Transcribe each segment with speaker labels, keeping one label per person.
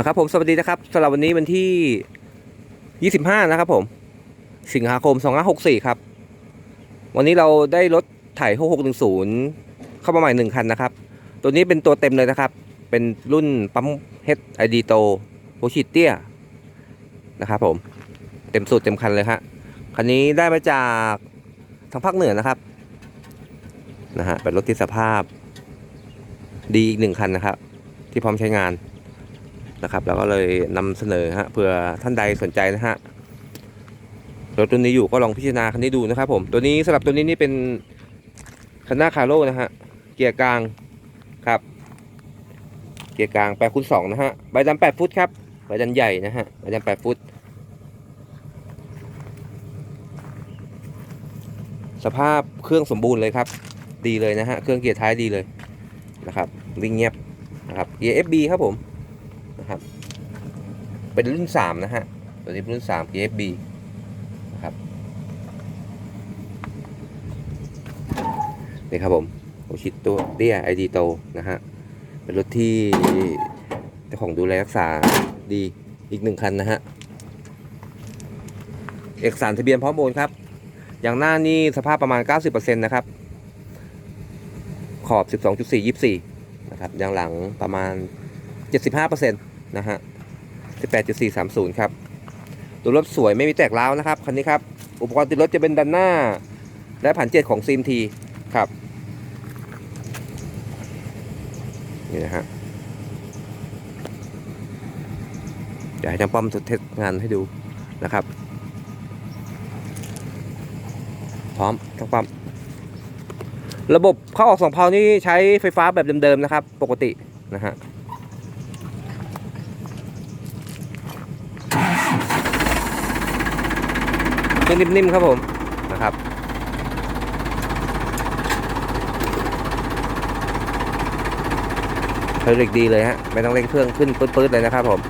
Speaker 1: นะครับผมสวัสดีนะครับสำหรับวันนี้วันที่ 25 นะครับผม สิงหาคม 2564 ครับ วันนี้เราได้รถไถ6610 เข้ามาใหม่หนึ่งคันนะครับ ตัวนี้เป็นตัวเต็มเลยนะครับ เป็นรุ่นปั๊ม HID โตโบชิเตียนะครับผม เต็มสูตรเต็มคันเลยฮะคันนี้ได้มาจากทางภาคเหนือนะครับนะฮะเป็นรถที่สภาพ ดีอีกหนึ่งคันนะครับ ที่พร้อมใช้งาน นะครับแล้วก็เลยนำเสนอฮะเผื่อท่านใดสนใจนะฮะรถตัวนี้อยู่ก็ลองพิจารณาคันนี้ดูนะครับผมตัวนี้สำหรับตัวนี้นี่เป็นคันหน้าคาโร่นะฮะเกียร์กลางครับ เกียร์กลางแปดคูณสองนะฮะใบดำแปดฟุตครับใบดำใหญ่นะฮะใบดำแปดฟุต สภาพเครื่องสมบูรณ์เลยครับ ดีเลยนะฮะเครื่องเกียร์ท้ายดีเลยนะครับวิ่งเงียบนะครับเกียร์ FB ครับผม เป็นรุ่นสามนะฮะ ตัวนี้เป็นรุ่นสาม PFB นะครับ นี่ครับผมโอชิตตัวเตี้ยไอดีโตนะฮะ เป็นรถที่เจ้าของดูแลรักษาดีอีกหนึ่งคันนะฮะ เอกสารทะเบียนพร้อมโอนครับ อย่างหน้านี่สภาพประมาณ 90%นะครับ ขอบ 12.4 24 นะครับอย่างหลังประมาณ 75%นะฮะ 18.430 ครับ ตัวรถสวยไม่มีแตกร้าวนะครับคันนี้ครับ อุปกรณ์ติดรถจะเป็นดันหน้า และผันเจ็ดของ CMT ครับ นี่นะฮะอยากให้ช่างป้อมทดเทสงานให้ดูนะครับ พร้อมช่างป้อมระบบเข้าออกสองเพานี่ใช้ไฟฟ้าแบบเดิมๆนะครับ ปกตินะฮะ นิ่มๆครับผมนะครับใช้เหลิกดีเลยฮะไม่ต้องเร่งเครื่องขึ้นปื๊ดๆเลยนะครับผม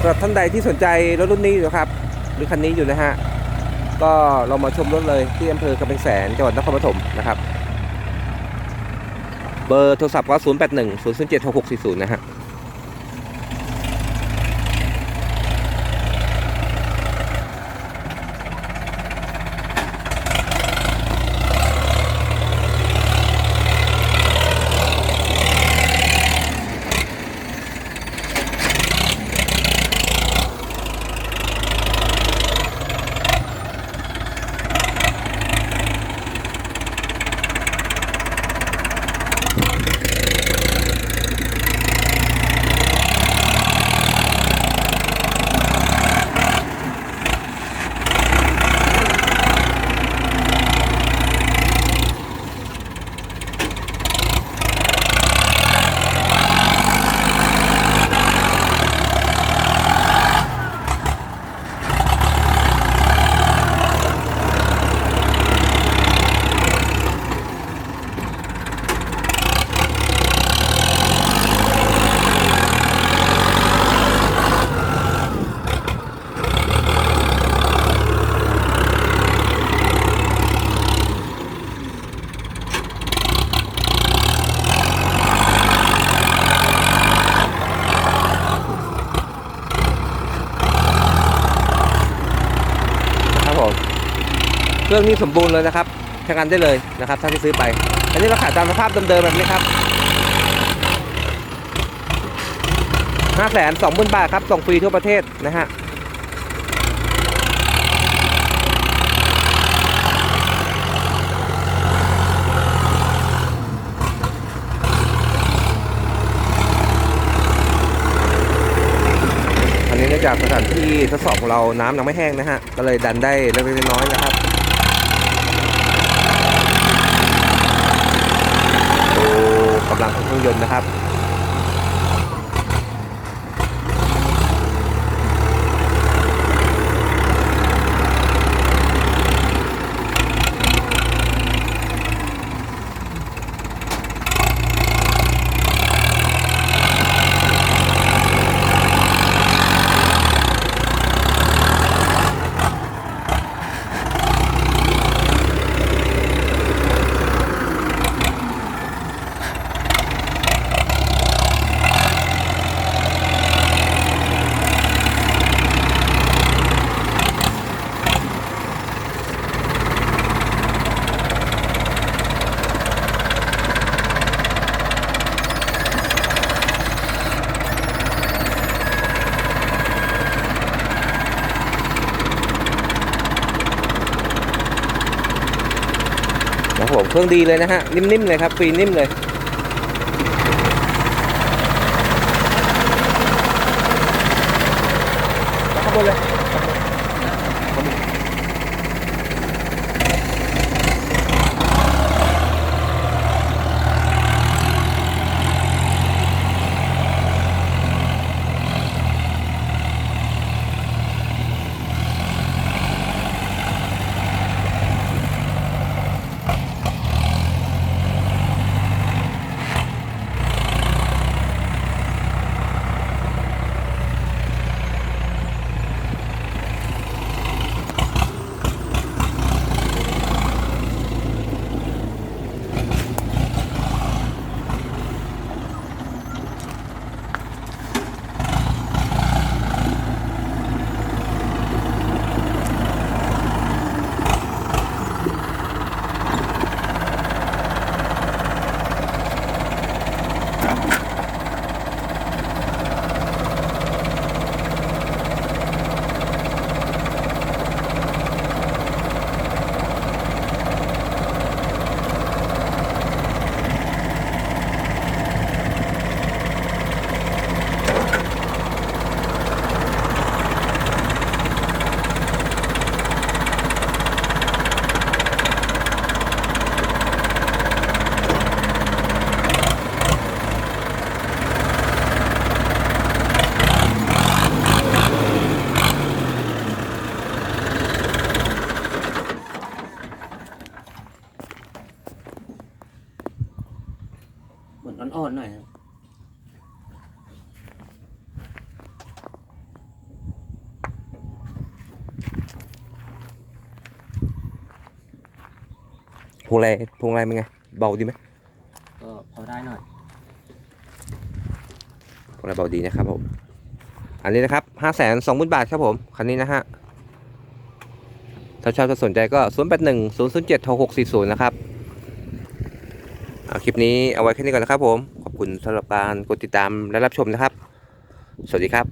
Speaker 1: สำหรับท่านใดที่สนใจรถรุ่นนี้อยู่นะครับหรือคันนี้อยู่นะฮะก็เรามาชมรถเลยที่อำเภอกำแพงแสนจังหวัดนครปฐมนะครับ เบอร์โทรศัพท์ก็0 8 1 0 0 7 6 6 4 0 นะฮะ เครื่องนี้สมบูรณ์เลยนะครับใช้งานได้เลยนะครับถ้าที่ซื้อไป อันนี้เราขายตามสภาพเดิมๆแบบนี้ครับห้าแสนสองหมื่นบาทครับส่งฟรีทั่วประเทศนะฮะอันนี้เนื่องจากสถานที่ทดสอบของเราน้ำยังไม่แห้งนะฮะ ก็เลยดันได้เล็กๆน้อยๆนะครับ ดู กำลังของเครื่องยนต์นะครับ นะครับผมเครื่องดีเลยนะฮะ นิ่มๆเลยครับฟรีนิ่มเลยข้างบนเลย พวงไรพวงไรเป็นไง เบาดีไหม
Speaker 2: ก็พอได้หน่อย
Speaker 1: พวงไรเบาดีนะครับผม อันนี้นะครับห้าแสนสองหมื่นบาทครับผม คันนี้นะฮะ ถ้าชอบถ้าสนใจก็ศูนย์แปดหนึ่งศูนย์ศูนย์เจ็ดหกหกสี่ศูนย์นะครับเอาคลิปนี้เอาไว้แค่นี้ก่อนนะครับผม ขอบคุณสำหรับการกดติดตามและรับชมนะครับ สวัสดีครับ